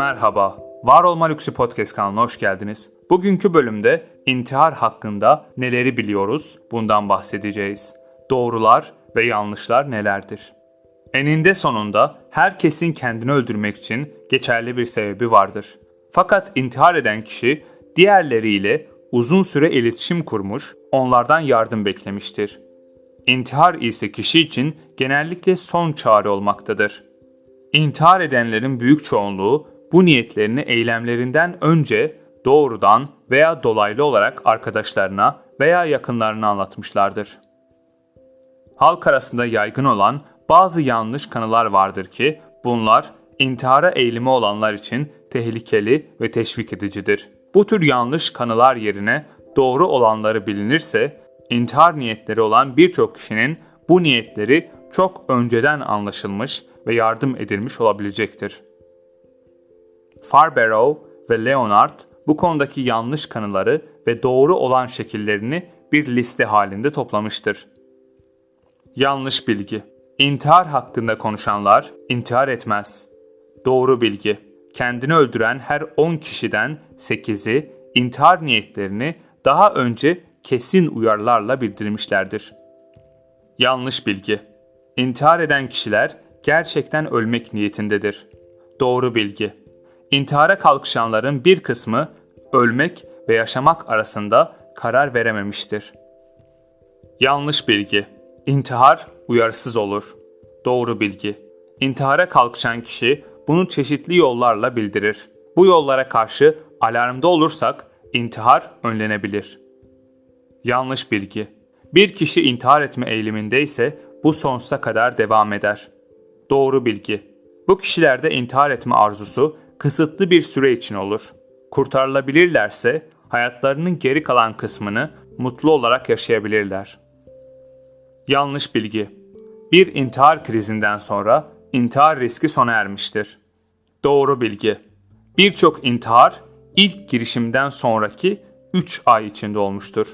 Merhaba, Var Olma Lüksü Podcast kanalına hoş geldiniz. Bugünkü bölümde intihar hakkında neleri biliyoruz bundan bahsedeceğiz. Doğrular ve yanlışlar nelerdir? Eninde sonunda herkesin kendini öldürmek için geçerli bir sebebi vardır. Fakat intihar eden kişi diğerleriyle uzun süre iletişim kurmuş, onlardan yardım beklemiştir. İntihar ise kişi için genellikle son çare olmaktadır. İntihar edenlerin büyük çoğunluğu bu niyetlerini eylemlerinden önce doğrudan veya dolaylı olarak arkadaşlarına veya yakınlarına anlatmışlardır. Halk arasında yaygın olan bazı yanlış kanılar vardır ki bunlar intihara eğilimi olanlar için tehlikeli ve teşvik edicidir. Bu tür yanlış kanılar yerine doğru olanları bilinirse intihar niyetleri olan birçok kişinin bu niyetleri çok önceden anlaşılmış ve yardım edilmiş olabilecektir. Farberow ve Leonard bu konudaki yanlış kanıları ve doğru olan şekillerini bir liste halinde toplamıştır. Yanlış bilgi. İntihar hakkında konuşanlar intihar etmez. Doğru bilgi. Kendini öldüren her 10 kişiden 8'i intihar niyetlerini daha önce kesin uyarılarla bildirmişlerdir. Yanlış bilgi. İntihar eden kişiler gerçekten ölmek niyetindedir. Doğru bilgi. İntihara kalkışanların bir kısmı ölmek ve yaşamak arasında karar verememiştir. Yanlış bilgi. İntihar uyarsız olur. Doğru bilgi. İntihara kalkışan kişi bunu çeşitli yollarla bildirir. Bu yollara karşı alarmda olursak intihar önlenebilir. Yanlış bilgi. Bir kişi intihar etme eğilimindeyse bu sonsuza kadar devam eder. Doğru bilgi. Bu kişilerde intihar etme arzusu kısıtlı bir süre için olur. Kurtarılabilirlerse hayatlarının geri kalan kısmını mutlu olarak yaşayabilirler. Yanlış bilgi. Bir intihar krizinden sonra intihar riski sona ermiştir. Doğru bilgi. Birçok intihar ilk girişimden sonraki 3 ay içinde olmuştur.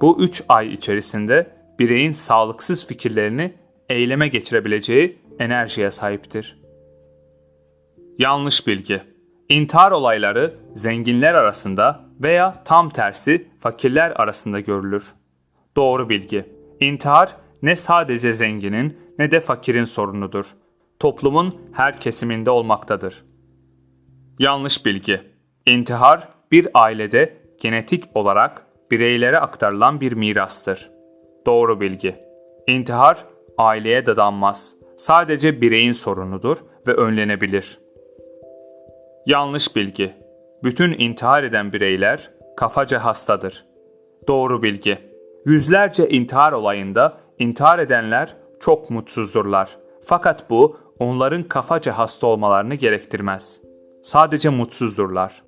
Bu 3 ay içerisinde bireyin sağlıksız fikirlerini eyleme geçirebileceği enerjiye sahiptir. Yanlış bilgi. İntihar olayları zenginler arasında veya tam tersi fakirler arasında görülür. Doğru bilgi. İntihar ne sadece zenginin ne de fakirin sorunudur. Toplumun her kesiminde olmaktadır. Yanlış bilgi. İntihar bir ailede genetik olarak bireylere aktarılan bir mirastır. Doğru bilgi. İntihar aileye dadanmaz. Sadece bireyin sorunudur ve önlenebilir. Yanlış bilgi. Bütün intihar eden bireyler kafaca hastadır. Doğru bilgi. Yüzlerce intihar olayında intihar edenler çok mutsuzdurlar. Fakat bu onların kafaca hasta olmalarını gerektirmez. Sadece mutsuzdurlar.